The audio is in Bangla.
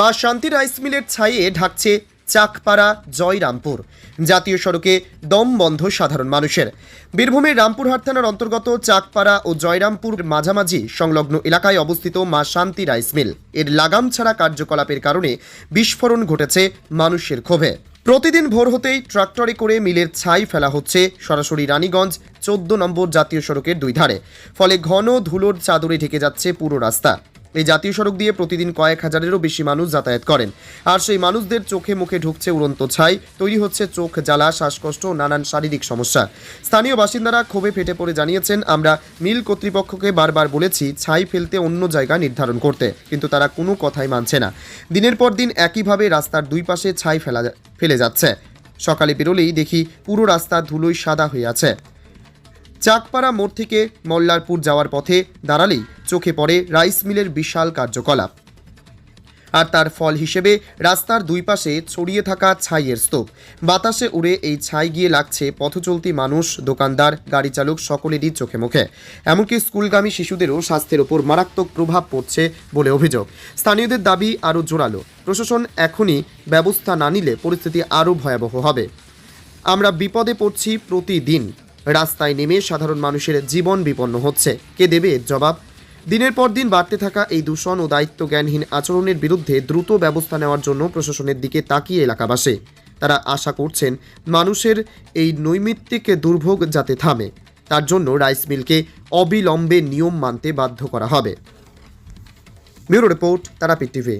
মা শান্তি রাইস মিলের ছাইয়ে ঢাকছে চাকপাড়া জয়রামপুর, জাতীয় সড়কে দম বন্ধ সাধারণ মানুষের। বীরভূমের রামপুরহাট থানার অন্তর্গত চাকপাড়া ও জয়রামপুর মাঝামাঝি সংলগ্ন এলাকায় অবস্থিত মা শান্তি রাইস মিল। এর লাগাম ছাড়া কার্যকলাপের কারণে বিস্ফোরণ ঘটেছে মানুষের ক্ষোভে। প্রতিদিন ভোর হতেই ট্রাক্টরে করে মিলের ছাই ফেলা হচ্ছে সরাসরি রানীগঞ্জ, চোদ্দ নম্বর জাতীয় সড়কের দুই ধারে। ফলে ঘন ধুলোর চাদরে ঢেকে যাচ্ছে পুরো রাস্তা। এই জাতীয় সড়ক দিয়ে প্রতিদিন কয়েক হাজারেরও বেশি মানুষ যাতায়াত করেন। আর সেই মানুষদের চোখে মুখে ঢুকছে উড়ন্ত ছাই, তৈরি হচ্ছে চোখ জ্বালা, শ্বাসকষ্ট নানান শারীরিক সমস্যা। স্থানীয় বাসিন্দারা ক্ষোভে ফেটে পড়ে জানিয়েছেন, আমরা মিল কর্তৃপক্ষকে বারবার বলেছি ছাই ফেলতে অন্য জায়গা নির্ধারণ করতে, কিন্তু তারা কোনো কথাই মানছে না। দিনের পর দিন একইভাবে রাস্তার দুই পাশে ছাই ফেলা, ফেলে যাচ্ছে। সকালে বেরোলেই দেখি পুরো রাস্তা ধুলোয় সাদা হয়ে আছে। চাকপাড়া মোড় থেকে মল্লারপুর যাওয়ার পথে দাঁড়ালেই চোখে পড়ে রাইস মিলের বিশাল কার্যকলাপ। আর তার ফল হিসেবে রাস্তার দুই পাশে ছড়িয়ে থাকা ছাইয়ের স্তূপ। বাতাসে উড়ে এই ছাই গিয়ে লাগছে পথচলতি মানুষ, দোকানদার গাড়ি চালক সকলেরই চোখে মুখে। এমনকি স্কুলগামী শিশুদেরও স্বাস্থ্যের ওপর মারাত্মক প্রভাব পড়ছে বলে অভিযোগ। স্থানীয়দের দাবি আরও জোরালো। প্রশাসন এখনই ব্যবস্থা না নিলে পরিস্থিতি আরও ভয়াবহ হবে। আমরা বিপদে পড়ছি প্রতিদিন। রাস্তায় নেমে সাধারণ মানুষের জীবন বিপন্ন হচ্ছে। কে দেবে এর জবাব? দিনের পর দিন বাড়তে থাকা এই দূষণ ও দায়িত্ব জ্ঞানহীন আচরণের বিরুদ্ধে দ্রুত ব্যবস্থা নেওয়ার জন্য প্রশাসনের দিকে তাকিয়ে এলাকাবাসী। তারা আশা করছেন মানুষের এই নৈমিত্তিক দুর্ভোগ যাতে থামে, তার জন্য রাইস মিলকে অবিলম্বে নিয়ম মানতে বাধ্য করা হবে। Bureau report, Tarapith TV.